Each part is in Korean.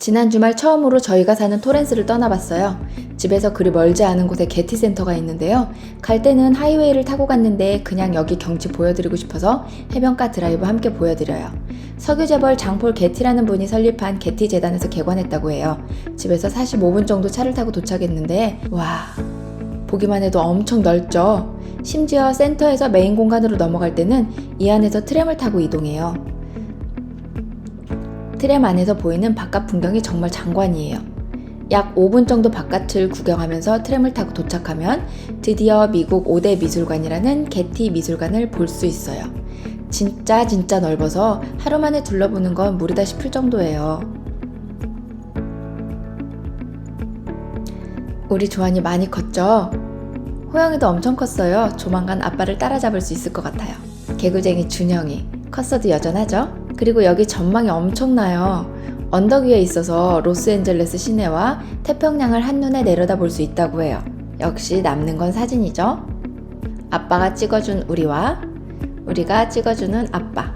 지난 주말 처음으로 저희가 사는 토렌스를 떠나봤어요. 집에서 그리 멀지 않은 곳에 게티 센터가 있는데요. 갈 때는 하이웨이를 타고 갔는데 그냥 여기 경치 보여드리고 싶어서 해변가 드라이브 함께 보여드려요. 석유재벌 장폴 게티라는 분이 설립한 게티 재단에서 개관했다고 해요. 집에서 45분 정도 차를 타고 도착했는데 와 보기만 해도 엄청 넓죠. 심지어 센터에서 메인 공간으로 넘어갈 때는 이 안에서 트램을 타고 이동해요. 트램 안에서 보이는 바깥 풍경이 정말 장관이에요. 약 5분 정도 바깥을 구경하면서 트램을 타고 도착하면 드디어 미국 5대 미술관이라는 게티 미술관을 볼 수 있어요. 진짜 진짜 넓어서 하루 만에 둘러보는 건 무리다 싶을 정도예요. 우리 조한이 많이 컸죠? 호영이도 엄청 컸어요. 조만간 아빠를 따라잡을 수 있을 것 같아요. 개구쟁이 준영이. 컸어도 여전하죠? 그리고 여기 전망이 엄청나요. 언덕 위에 있어서 로스앤젤레스 시내와 태평양을 한눈에 내려다 볼 수 있다고 해요. 역시 남는 건 사진이죠. 아빠가 찍어준 우리와 우리가 찍어주는 아빠.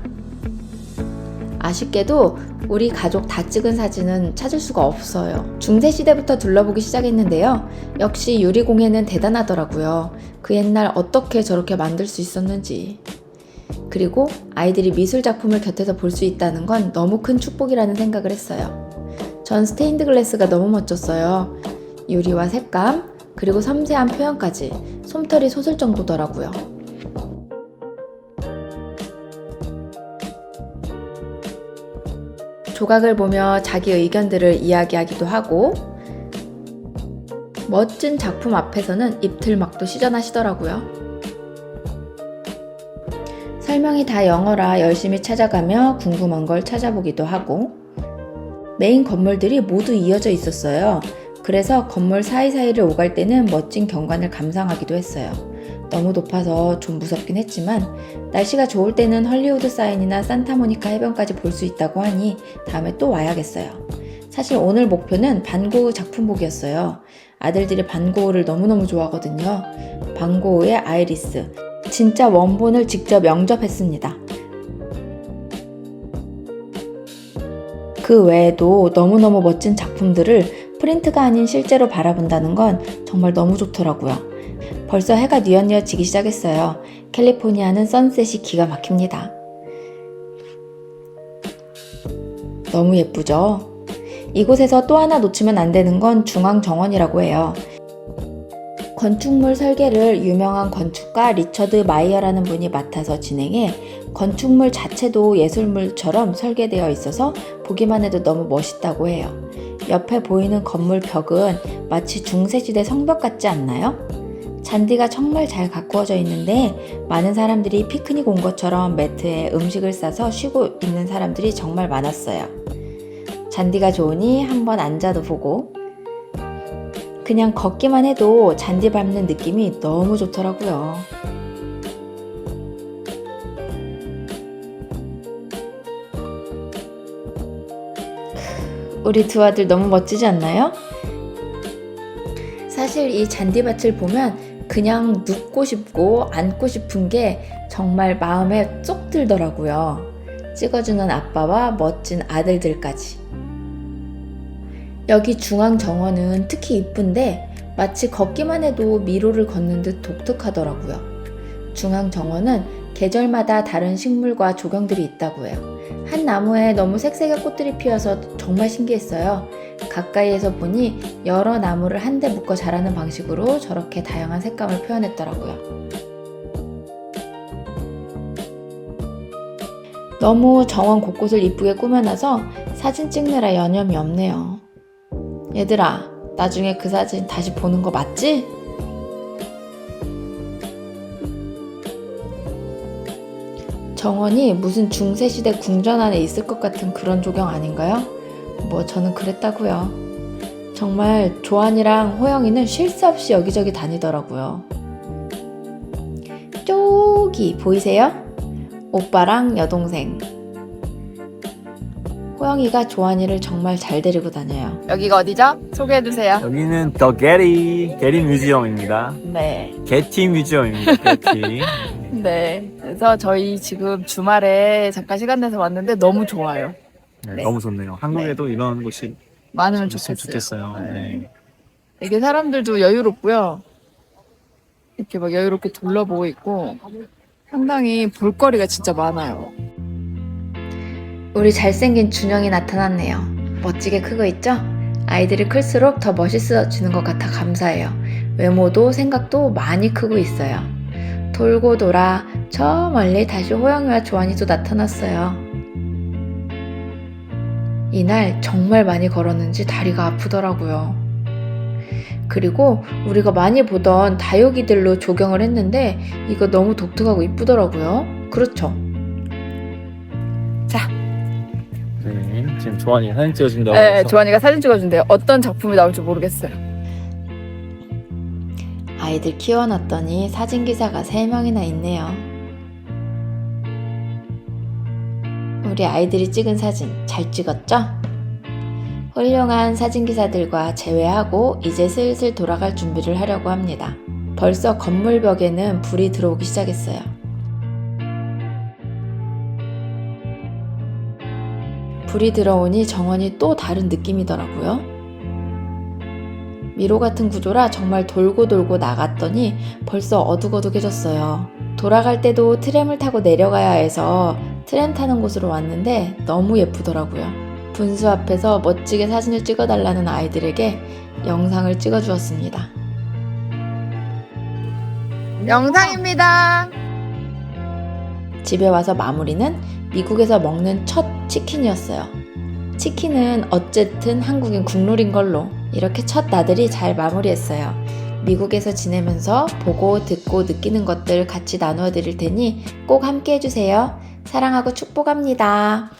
아쉽게도 우리 가족 다 찍은 사진은 찾을 수가 없어요. 중세 시대부터 둘러보기 시작했는데요. 역시 유리공예는 대단하더라고요. 그 옛날 어떻게 저렇게 만들 수 있었는지. 그리고 아이들이 미술 작품을 곁에서 볼 수 있다는 건 너무 큰 축복이라는 생각을 했어요. 전 스테인드 글래스가 너무 멋졌어요. 유리와 색감, 그리고 섬세한 표현까지 솜털이 솟을 정도더라고요. 조각을 보며 자기 의견들을 이야기하기도 하고 멋진 작품 앞에서는 입틀막도 시전하시더라고요. 설명이 다 영어라 열심히 찾아가며 궁금한 걸 찾아보기도 하고 메인 건물들이 모두 이어져 있었어요. 그래서 건물 사이사이를 오갈 때는 멋진 경관을 감상하기도 했어요. 너무 높아서 좀 무섭긴 했지만 날씨가 좋을 때는 헐리우드 사인이나 산타모니카 해변까지 볼 수 있다고 하니 다음에 또 와야겠어요. 사실 오늘 목표는 반고흐 작품 보기였어요. 아들들이 반고흐를 너무너무 좋아하거든요. 반고흐의 아이리스. 진짜 원본을 직접 영접했습니다. 그 외에도 너무너무 멋진 작품들을 프린트가 아닌 실제로 바라본다는 건 정말 너무 좋더라고요. 벌써 해가 뉘엿뉘엿 지기 시작했어요. 캘리포니아는 선셋이 기가 막힙니다. 너무 예쁘죠? 이곳에서 또 하나 놓치면 안 되는 건 중앙정원이라고 해요. 건축물 설계를 유명한 건축가 리처드 마이어라는 분이 맡아서 진행해 건축물 자체도 예술물처럼 설계되어 있어서 보기만 해도 너무 멋있다고 해요. 옆에 보이는 건물 벽은 마치 중세시대 성벽 같지 않나요? 잔디가 정말 잘 가꾸어져 있는데 많은 사람들이 피크닉 온 것처럼 매트에 음식을 싸서 쉬고 있는 사람들이 정말 많았어요. 잔디가 좋으니 한번 앉아도 보고 그냥 걷기만 해도 잔디 밟는 느낌이 너무 좋더라고요. 우리 두 아들 너무 멋지지 않나요? 사실 이 잔디밭을 보면 그냥 눕고 싶고 앉고 싶은 게 정말 마음에 쏙 들더라고요. 찍어주는 아빠와 멋진 아들들까지. 여기 중앙 정원은 특히 이쁜데 마치 걷기만 해도 미로를 걷는 듯 독특하더라고요. 중앙 정원은 계절마다 다른 식물과 조경들이 있다고 해요. 한 나무에 너무 색색의 꽃들이 피어서 정말 신기했어요. 가까이에서 보니 여러 나무를 한데 묶어 자라는 방식으로 저렇게 다양한 색감을 표현했더라고요. 너무 정원 곳곳을 이쁘게 꾸며놔서 사진 찍느라 여념이 없네요. 얘들아, 나중에 그 사진 다시 보는 거 맞지? 정원이 무슨 중세시대 궁전 안에 있을 것 같은 그런 조경 아닌가요? 뭐 저는 그랬다고요. 정말 조한이랑 호영이는 쉴 새 없이 여기저기 다니더라고요. 저기 보이세요? 오빠랑 여동생. 호영이가 조한이를 정말 잘 데리고 다녀요. 여기가 어디죠? 소개해주세요. 여기는 더 게리 게리 뮤지엄입니다. 네. 게티 뮤지엄입니다. 게티. 네. 그래서 저희 지금 주말에 잠깐 시간 내서 왔는데 너무 좋아요. 네, 네. 너무 좋네요. 한국에도 이런 곳이 많으면 좋겠어요. 좋겠어요. 좋겠어요. 네. 되게 사람들도 여유롭고요. 이렇게 막 여유롭게 둘러보고 있고 상당히 볼거리가 진짜 많아요. 우리 잘생긴 준영이 나타났네요. 멋지게 크고 있죠? 아이들이 클수록 더 멋있어지는 것 같아 감사해요. 외모도 생각도 많이 크고 있어요. 돌고 돌아 저 멀리 다시 호영이와 조한이도 나타났어요. 이날 정말 많이 걸었는지 다리가 아프더라고요. 그리고 우리가 많이 보던 다육이들로 조경을 했는데 이거 너무 독특하고 이쁘더라고요. 그렇죠? 지금 조한이 사진 찍어준다고 네, 해서 조한이가 사진 찍어준대요. 어떤 작품이 나올지 모르겠어요. 아이들 키워놨더니 사진 기사가 3명이나 있네요. 우리 아이들이 찍은 사진 잘 찍었죠? 훌륭한 사진 기사들과 제외하고 이제 슬슬 돌아갈 준비를 하려고 합니다. 벌써 건물 벽에는 불이 들어오기 시작했어요. 불이 들어오니 정원이 또 다른 느낌이더라고요. 미로 같은 구조라 정말 돌고 돌고 나갔더니 벌써 어둑어둑해졌어요. 돌아갈 때도 트램을 타고 내려가야 해서 트램 타는 곳으로 왔는데 너무 예쁘더라고요. 분수 앞에서 멋지게 사진을 찍어달라는 아이들에게 영상을 찍어주었습니다. 영상입니다. 집에 와서 마무리는 미국에서 먹는 첫 치킨이었어요. 치킨은 어쨌든 한국인 국룰인 걸로 이렇게 첫 나들이 잘 마무리했어요. 미국에서 지내면서 보고 듣고 느끼는 것들 같이 나누어 드릴 테니 꼭 함께 해주세요. 사랑하고 축복합니다.